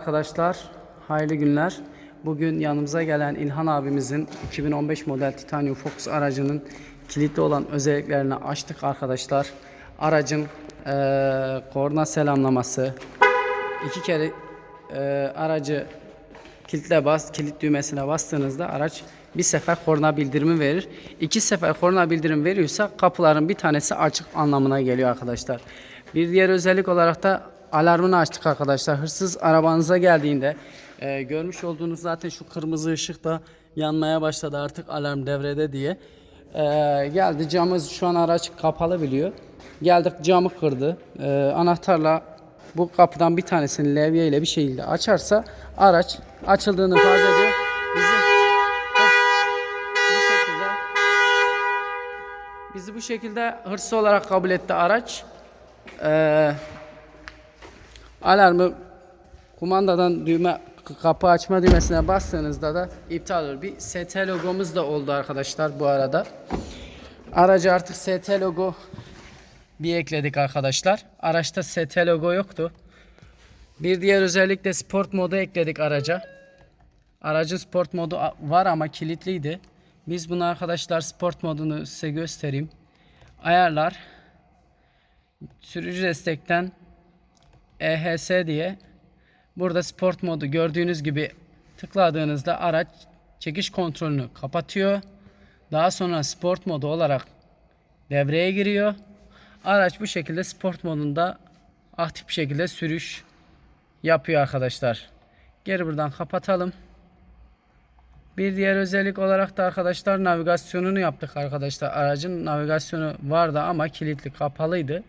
Arkadaşlar hayırlı günler. Bugün yanımıza gelen İlhan abimizin 2015 model Titanium Focus aracının kilitli olan özelliklerini açtık arkadaşlar. Aracın eee korna selamlaması, iki kere eee, aracı kilitle bas, kilit düğmesine bastığınızda araç bir sefer korna bildirimi verir. İki sefer korna bildirim veriyorsa kapıların bir tanesi açık anlamına geliyor arkadaşlar. Bir diğer özellik olarak da alarmını açtık arkadaşlar. Hırsız arabanıza geldiğinde e, görmüş olduğunuz zaten şu kırmızı ışık da yanmaya başladı artık alarm devrede diye. E, geldi camımız şu an araç kapalı biliyor. Geldik camı kırdı. E, anahtarla bu kapıdan bir tanesini levye ile bir şekilde açarsa araç açıldığını farz ediyor. Bizi bizi bu şekilde hırsız olarak kabul etti araç. Ee, alarmı kumandadan düğme kapı açma düğmesine bastığınızda da iptal olur. Bir ST logomuz da oldu arkadaşlar bu arada. Araca artık ST logo bir ekledik arkadaşlar. Araçta ST logo yoktu. Bir diğer özellik de sport modu ekledik araca. Aracın sport modu var ama kilitliydi. Biz bunu arkadaşlar sport modunu size göstereyim. Ayarlar. Sürücü destekten EHS diye burada sport modu gördüğünüz gibi tıkladığınızda araç çekiş kontrolünü kapatıyor. Daha sonra sport modu olarak devreye giriyor. Araç bu şekilde sport modunda aktif bir şekilde sürüş yapıyor arkadaşlar. Geri buradan kapatalım. Bir diğer özellik olarak da arkadaşlar navigasyonunu yaptık arkadaşlar. Aracın navigasyonu vardı ama kilitli kapalıydı.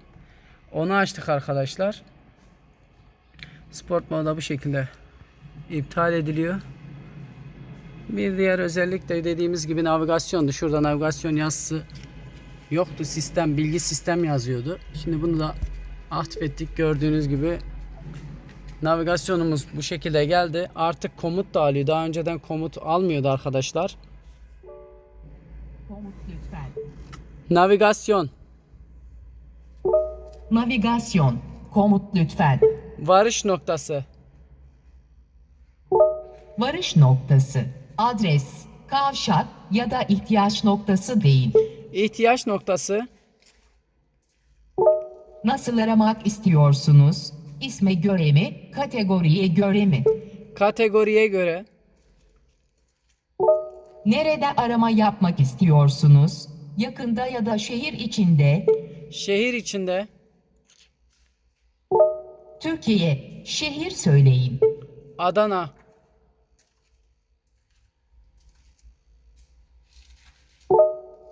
Onu açtık arkadaşlar. Sport moda bu şekilde iptal ediliyor. Bir diğer özellik de dediğimiz gibi navigasyondu. Şurada navigasyon yazısı yoktu. Sistem, bilgi sistem yazıyordu. Şimdi bunu da aktif ettik. Gördüğünüz gibi navigasyonumuz bu şekilde geldi. Artık komut da alıyor. Daha önceden komut almıyordu arkadaşlar. Komut lütfen. Navigasyon, Navigasyon. Komut lütfen. Varış noktası, Varış noktası. Adres, kavşak ya da ihtiyaç noktası değil. ihtiyaç noktası, Nasıl aramak istiyorsunuz? İsme göre mi, kategoriye göre mi? kategoriye göre, Nerede arama yapmak istiyorsunuz? Yakında ya da şehir içinde. şehir içinde, Türkiye, şehir söyleyin. Adana,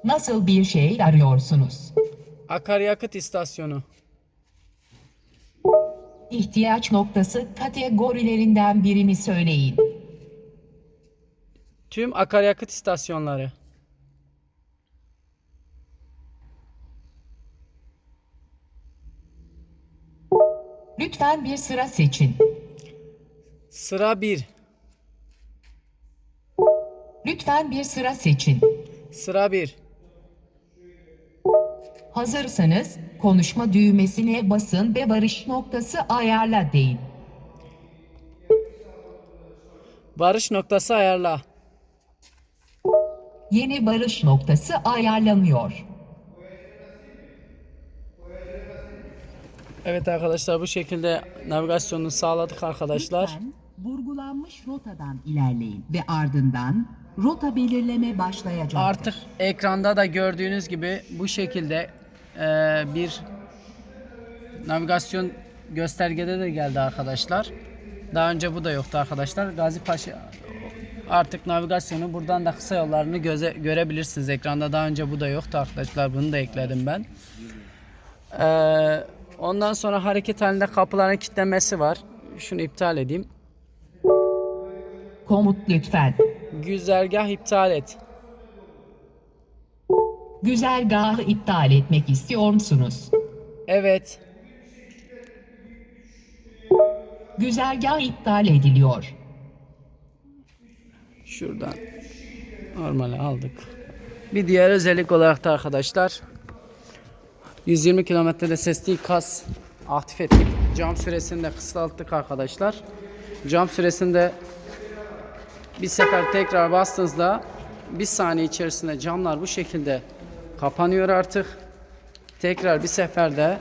Nasıl bir şey arıyorsunuz? akaryakıt istasyonu, İhtiyaç noktası kategorilerinden birini söyleyin. tüm akaryakıt istasyonları, Lütfen bir sıra seçin. sıra 1, Lütfen bir sıra seçin. sıra 1, Hazırsanız konuşma düğmesine basın ve varış noktası ayarla deyin. varış noktası ayarla. Yeni varış noktası ayarlanıyor. Evet arkadaşlar bu şekilde navigasyonunu sağladık arkadaşlar. Lütfen vurgulanmış rotadan ilerleyin ve ardından rota belirleme başlayacaktır. Artık ekranda da gördüğünüz gibi bu şekilde eee, bir navigasyon göstergede de geldi arkadaşlar. Daha önce bu da yoktu arkadaşlar. Gazi Paşa artık navigasyonu buradan da kısa yollarını göze, görebilirsiniz ekranda. Daha önce bu da yoktu arkadaşlar. Bunu da ekledim ben. Eee, ondan sonra hareket halinde kapıların kilitlemesi var. Şunu iptal edeyim. Komut lütfen. Güzergah iptal et. Güzergahı iptal etmek istiyor musunuz? Evet. Güzergah iptal ediliyor. Şuradan normale aldık. Bir diğer özellik olarak da arkadaşlar 120 kilometrede sesli kas aktif ettik. Cam süresini de kısalttık arkadaşlar. Cam süresinde bir sefer tekrar bastığınızda bir saniye içerisinde camlar bu şekilde kapanıyor artık. Tekrar bir seferde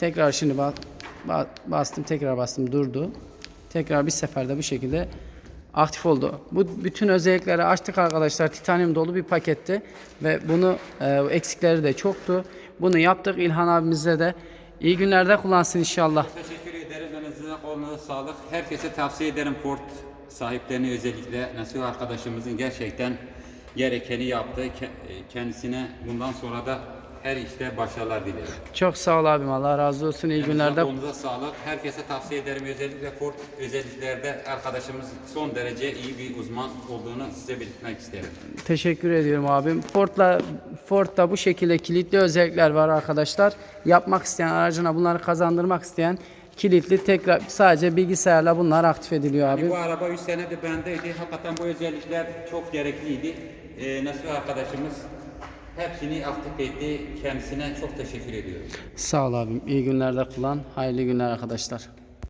tekrar şimdi ba- ba- bastım tekrar bastım durdu. Tekrar bir seferde bu şekilde aktif oldu. Bu bütün özellikleri açtık arkadaşlar. Titanyum dolu bir paketti ve bunu e, eksikleri de çoktu. Bunu yaptık İlhan abimize de. İyi günlerde kullansın inşallah. Teşekkür ederim. Elinize kolunuza sağlık. Herkese tavsiye ederim Ford sahiplerini özellikle Nasuh arkadaşımızın gerçekten gerekeni yaptı. Ke- Kendisine bundan sonra da her işte başarılar dilerim. Çok sağ ol abim. Allah razı olsun. İyi günlerde. Kolunuza sağlık. Herkese tavsiye ederim. Özellikle Ford özelliklerde arkadaşımız son derece iyi bir uzman olduğunu size belirtmek isterim. Teşekkür ediyorum abim. Ford'la Ford'da bu şekilde kilitli özellikler var arkadaşlar. Yapmak isteyen aracına bunları kazandırmak isteyen kilitli tekrar sadece bilgisayarla bunlar aktif ediliyor abi. Bu araba 3 senedir bendeydi. Hakikaten bu özellikler çok gerekliydi. Ee, Nasuh arkadaşımız hepsini aktif etti. Kendisine çok teşekkür ediyorum. Sağ ol abim. İyi günlerde kullan. Hayırlı günler arkadaşlar.